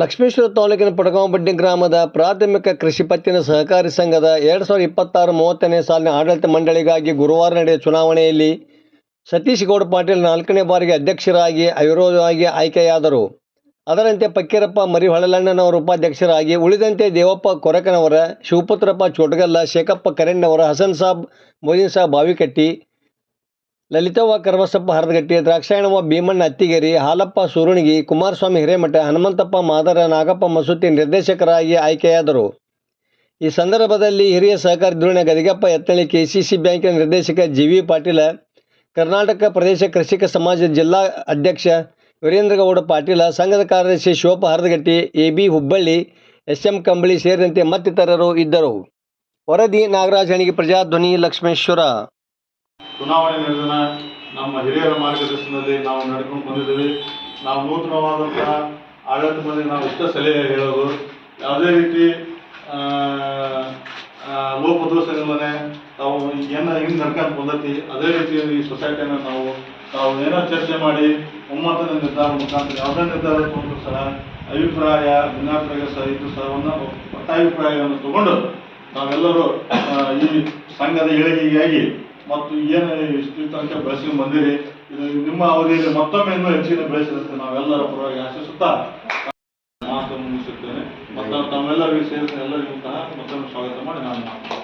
ಲಕ್ಷ್ಮೇಶ್ವರ ತಾಲೂಕಿನ ಪಡಗಾಂಬಡ್ಡಿ ಗ್ರಾಮದ ಪ್ರಾಥಮಿಕ ಕೃಷಿ ಪತ್ತಿನ ಸಹಕಾರಿ ಸಂಘದ ಎರಡು ಸಾವಿರದ ಇಪ್ಪತ್ತಾರು ಮೂವತ್ತನೇ ಸಾಲಿನ ಆಡಳಿತ ಮಂಡಳಿಗಾಗಿ ಗುರುವಾರ ನಡೆದ ಚುನಾವಣೆಯಲ್ಲಿ ಸತೀಶ್ ಗೌಡ ಪಾಟೀಲ್ ನಾಲ್ಕನೇ ಬಾರಿಗೆ ಅಧ್ಯಕ್ಷರಾಗಿ, ಅವಿರೋಧವಾಗಿ ಆಯ್ಕೆಯಾದರು. ಅದರಂತೆ ಫಕ್ಕೀರಪ್ಪ ಮರಿಹೊಳಲಣ್ಣನವರು ಉಪಾಧ್ಯಕ್ಷರಾಗಿ, ಉಳಿದಂತೆ ದೇವಪ್ಪ ಕೊರಕನವರ, ಶಿವಪುತ್ರಪ್ಪ ಚೋಟಗಲ್ಲ, ಶೇಖಪ್ಪ ಕರೆಣ್ಣವರ ಹಸನ್ ಸಾಬ್ ಮೊಯಿನ್ ಸಾಬ್ ಬಾವಿಕಟ್ಟಿ ಲಲಿತವ್ವ ಕರ್ವಸಪ್ಪ ಹರದಗಟ್ಟಿ, ದ್ರಾಕ್ಷಾಯಣವ್ವ ಭೀಮಣ್ಣ ಅತ್ತಿಗೆರಿ, ಹಾಲಪ್ಪ ಸೂರುಣಿಗಿ, ಕುಮಾರಸ್ವಾಮಿ ಹಿರೇಮಠ, ಹನುಮಂತಪ್ಪ ಮಾದರ, ನಾಗಪ್ಪ ಮಸೂತಿ ನಿರ್ದೇಶಕರಾಗಿ ಆಯ್ಕೆಯಾದರು. ಈ ಸಂದರ್ಭದಲ್ಲಿ ಹಿರಿಯ ಸಹಕಾರಿ ಧೋರಣೆ ಗದಿಗಪ್ಪ ಎತ್ತಳಿ ಕೆಸಿಸಿ ಬ್ಯಾಂಕಿನ ನಿರ್ದೇಶಕ ಜಿ ವಿ ಪಾಟೀಲ, ಕರ್ನಾಟಕ ಪ್ರದೇಶ ಕೃಷಿಕ ಸಮಾಜದ ಜಿಲ್ಲಾ ಅಧ್ಯಕ್ಷ ವೀರೇಂದ್ರಗೌಡ ಪಾಟೀಲ, ಸಂಘದ ಕಾರ್ಯದರ್ಶಿ Shivappa Haradagatti A B Hubballi S M Kambali ಸೇರಿದಂತೆ ಮತ್ತಿತರರು ಇದ್ದರು. ವರದಿ ನಾಗರಾಜ, ಹಣಿಗೆ ಪ್ರಜಾಧ್ವನಿ ಲಕ್ಷ್ಮೇಶ್ವರ. ಚುನಾವಣೆ ನಡೆದ ನಮ್ಮ ಹಿರಿಯರ ಮಾರ್ಗದರ್ಶನದಲ್ಲಿ ನಾವು ನಡ್ಕೊಂಡು ಬಂದಿದ್ದೀವಿ. ನಾವು ನೂತನವಾದಂತಹ ಆಡಳಿತ ಮಂದಿ ನಾವು ಇಷ್ಟ ಸಲಹೆ ಹೇಳೋದು. ಯಾವುದೇ ರೀತಿ ಲೋಪದೋಷಗಳನ್ನೇ ತಾವು ಏನ ಹಿಂಗೆ ನಡ್ಕೊಂಡು ಬಂದತಿ, ಅದೇ ರೀತಿಯಲ್ಲಿ ಈ ಸೊಸೈಟಿಯನ್ನು ನಾವು, ತಾವು ಏನೋ ಚರ್ಚೆ ಮಾಡಿ ಒಮ್ಮತದ ನಿರ್ಧಾರ ಮುಖಾಂತರ, ಯಾವುದೇ ನಿರ್ಧಾರ ತಗೊಂಡ್ರು ಸಹ ಅಭಿಪ್ರಾಯ ಭಿನ್ನಾಭಿಪ್ರಾಯ ಸಹ ಇದ್ದು ಸಹ ಒಂದು ಒಟ್ಟಾಭಿಪ್ರಾಯವನ್ನು ತಗೊಂಡು ನಾವೆಲ್ಲರೂ ಈ ಸಂಘದ ಏಳಿಗೆಗಾಗಿ ಮತ್ತು ಏನು ಇಷ್ಟು ತನಕ ಬೆಳೆಸ್ಕೊಂಡು ಬಂದಿರಿ ಇದು ನಿಮ್ಮ ಅವಧಿಯಲ್ಲಿ ಮತ್ತೊಮ್ಮೆ ಇನ್ನೂ ಹೆಚ್ಚಿನ ಬೆಳೆಸಿದಂತೆ ನಾವೆಲ್ಲರ ಪರವಾಗಿ ಆಶಿಸುತ್ತಾ ಮಾತನ್ನು ಮುಗಿಸುತ್ತೇನೆ. ಮತ್ತು ತಮ್ಮೆಲ್ಲರಿಗೂ ಸೇರಿದ ಎಲ್ಲರಿಗೂ ಸಹ ಮತ್ತೊಮ್ಮೆ ಸ್ವಾಗತ ಮಾಡಿ ನಾನು ಮಾತು